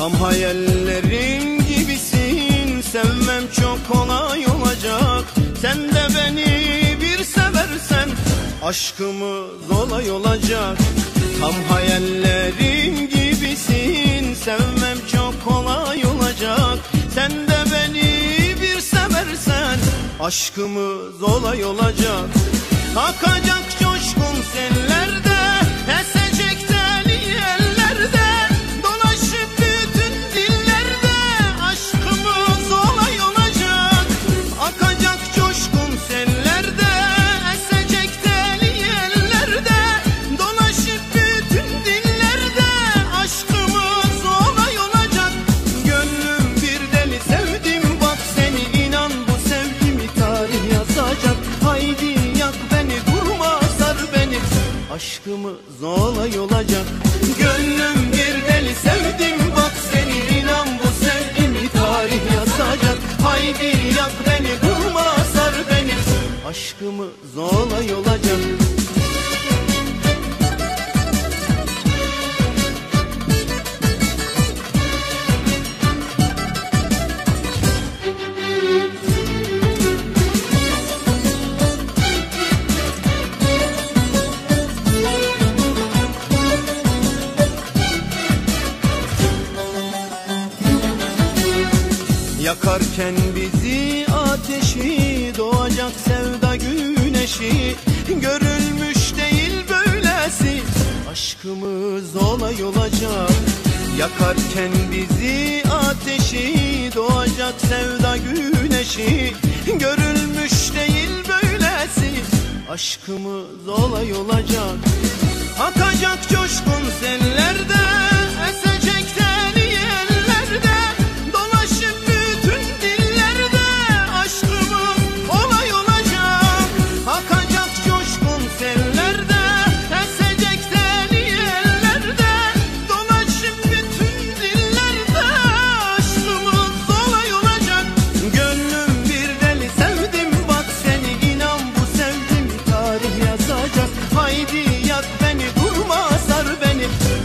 Tam hayallerim gibisin Sevmem çok kolay olacak. Sen de beni bir seversen Aşkımız olay olacak. Tam hayallerim gibisin Sevmem çok kolay olacak. Sen de beni bir seversen Aşkımız olay olacak. Akacak coşkun Aşkımız olay olacak Gönlüm bir deli sevdim Bak seni inan bu sevgimi tarih yazacak Haydi yak beni durma sar beni. Aşkımız olay olacak Yakarken bizi ateşi Doğacak sevda güneşi. Görülmüş değil böylesi Aşkımız olay olacak. Yakarken bizi ateşi Doğacak sevda güneşi. Görülmüş değil böylesi Aşkımız olay olacak. Akacak coşkun